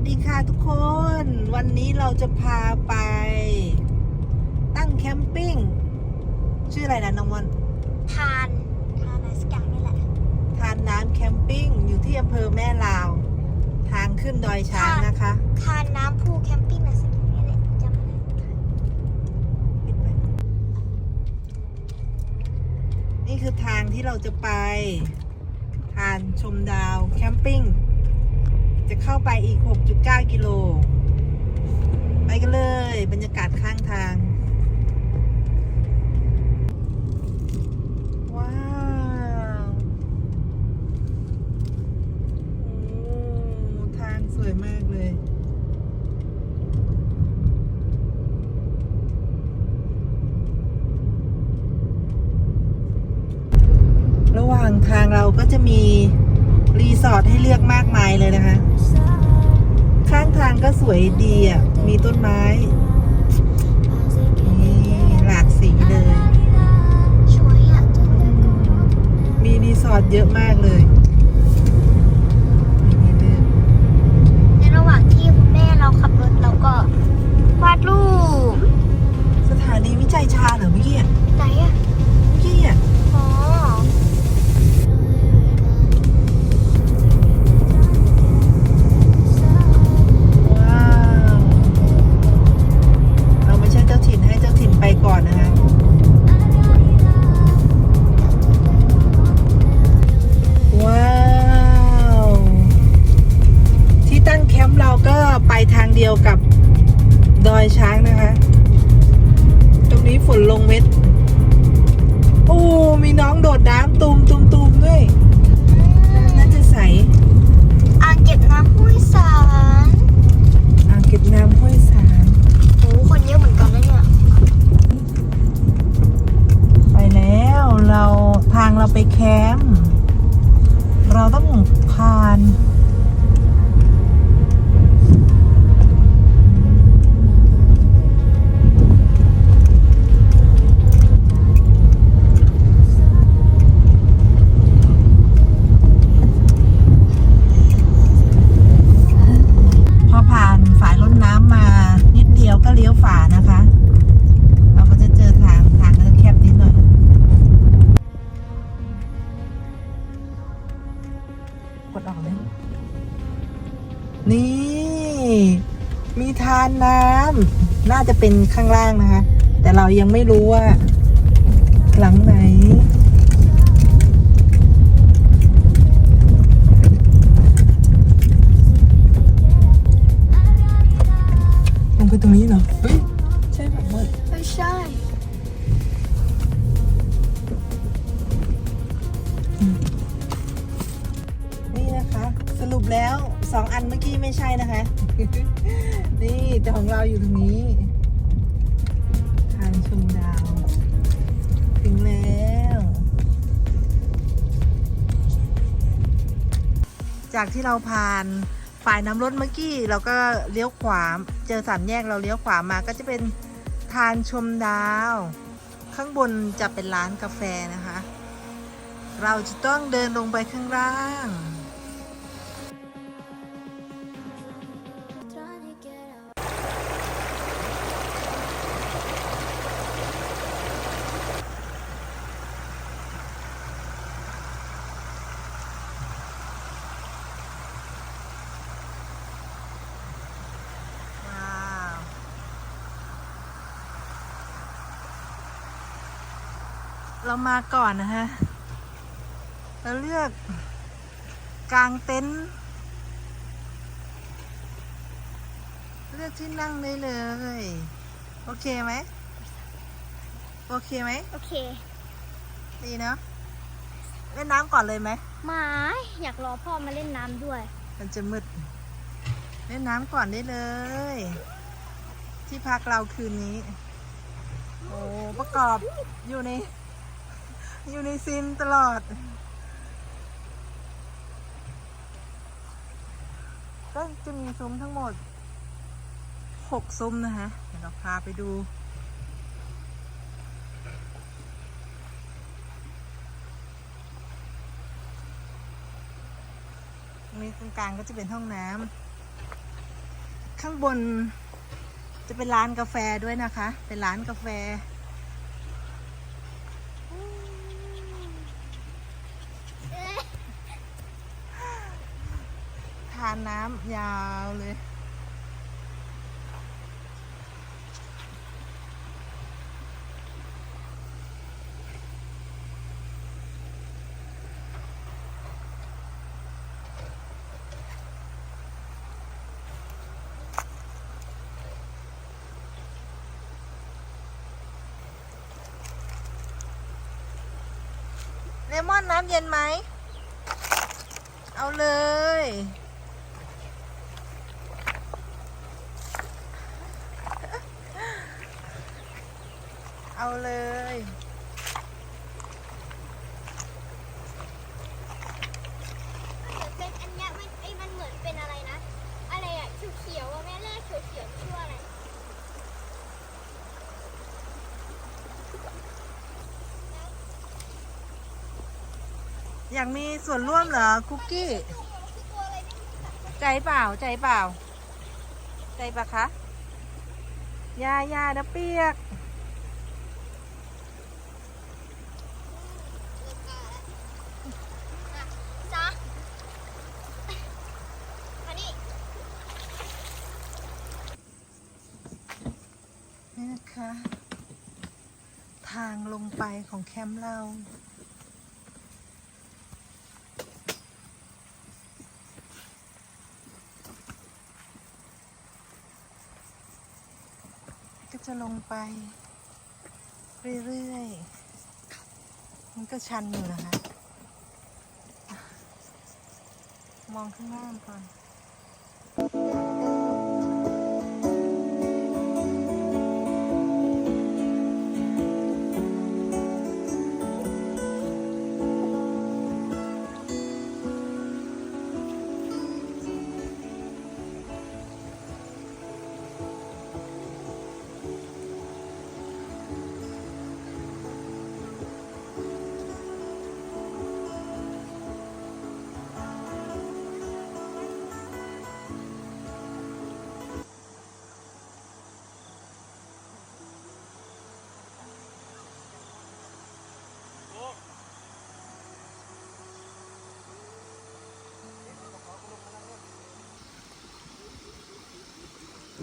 ดีค่ะทุกคน วันนี้เราจะพาไปตั้งแคมปิ้ง ชื่ออะไรนะน้องมอนทานทานอะไรสักอย่างนี่แหละทานน้ำแคมปิ้งอยู่ที่อำเภอแม่ลาว ทางขึ้นดอยช้างนะคะทานน้ำพูแคมปิ้งอะไรสักอย่างนี่แหละจำไม่ได้ปิดไปนี่คือทางที่เราจะไป ทานชมดาวแคมปิ้ง จะเข้าไปอีก 6.9 กิโล ไปกันเลย บรรยากาศข้างทาง ว้าวโอ้ทางสวยมากเลยระหว่างทางเราก็จะมี รีสอร์ทให้เลือกมากมายเลยนะคะ ข้างทางก็สวยดีอะ มีต้นไม้นี่หลากสีเลยช่วยอะมีรีสอร์ทเยอะมากเลย น้องโดดน้ำตุมตุมานน้ำน่าจะเป็นข้างล่างนะคะ แต่เรายังไม่รู้ว่า หลังไหน ลงไปตรงนี้เหรอเฮ้ยใช่แบบว่าไม่ใช่ นี่นะคะ สรุปแล้วสองอันเมื่อกี้ไม่ใช่นะคะ แต่ของเราอยู่ตรงนี้ ทางชมดาว ถึงแล้ว จากที่เราผ่านฝ่ายน้ำรถเมื่อกี้ เราก็เลี้ยวขวา เจอสามแยกเราเลี้ยวขวามาก็จะเป็นทานชมดาว ข้างบนจะเป็นร้านกาแฟนะคะ เราจะต้องเดินลงไปข้างล่าง เรามาก่อนนะฮะ เราเลือกกางเต็นท์เลือกที่นั่งได้เลย โอเคไหม โอเคไหม โอเค ดีเนาะเล่นน้ำก่อนเลยไหมหมาอยากรอพ่อมาเล่นน้ำด้วย มันจะมืด เล่นน้ำก่อนได้เลย ที่พักเราคืนนี้ โอ้ประกอบอยู่ใน อยู่ในซีนตลอด ก็จะมีซุ้มทั้งหมดหกซุ้มนะคะเดี๋ยวเราพาไปดูตรงนี้ตรงกลางก็จะเป็นห้องน้ำข้างบนจะเป็นร้านกาแฟด้วยนะคะ เป็นร้านกาแฟานน้ำยาวเลย เลมอนน้ำเย็นไหม เอาเลย เอาเลย เป็นอันเนี้ยมันไอ้มันเหมือนเป็นอะไรนะ อะไรอะเขียวๆอะแม่เลือกเขียวๆชื่อว่าอะไร อยากมีส่วนร่วมเหรอ คุกกี้จุ่มมันคือตัวอะไรเนี่ยใจเปล่าใจเปล่า ใจปะคะยายานะเปียก จ้ามานี่ นี่นะคะ ทางลง ไปของแคมป์เราก็จะลงไป เรื่อยๆ มันก็ชันอยู่นะคะ มองข้างล่างก่อน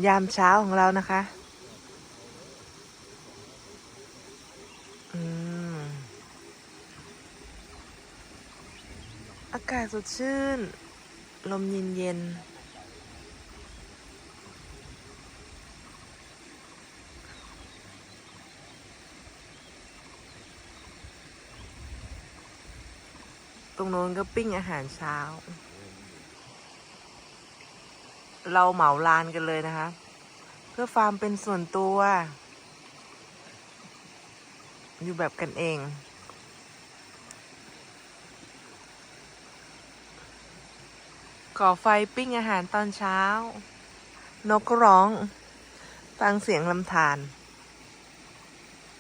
ยามเช้าของเรานะคะ อากาศสดชื่น ลมเย็นเย็นๆตรงโน้นก็ปิ้งอาหารเช้า เราเหมาลานกันเลยนะคะ เพื่อฟาร์มเป็นส่วนตัว อยู่แบบกันเอง ก่อไฟปิ้งอาหารตอนเช้า นกก็ร้อง ฟังเสียงลำธาร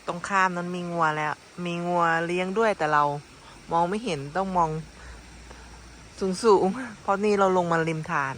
ตรงข้ามนั้นมีงัวแล้ว มีงัวเลี้ยงด้วยแต่เรามองไม่เห็นต้องมองสูงๆเพราะนี่เราลงมาริมทาน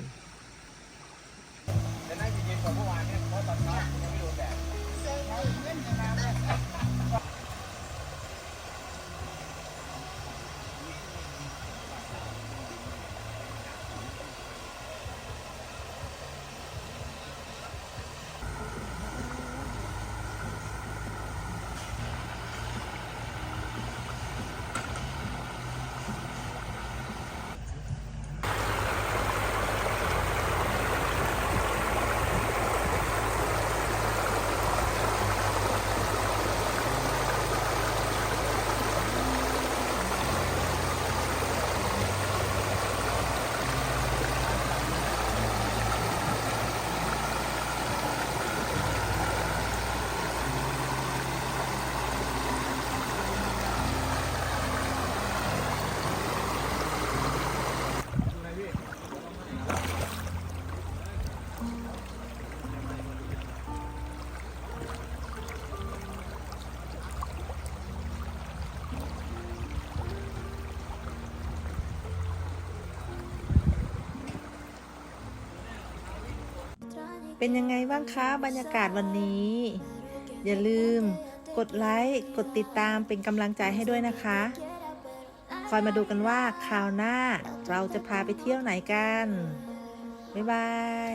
เป็นยังไงบ้างคะบรรยากาศวันนี้ อย่าลืมกดไลค์กดติดตามเป็นกำลังใจให้ด้วยนะคะ คอยมาดูกันว่าคราวหน้าเราจะพาไปเที่ยวไหนกัน บ๊ายบาย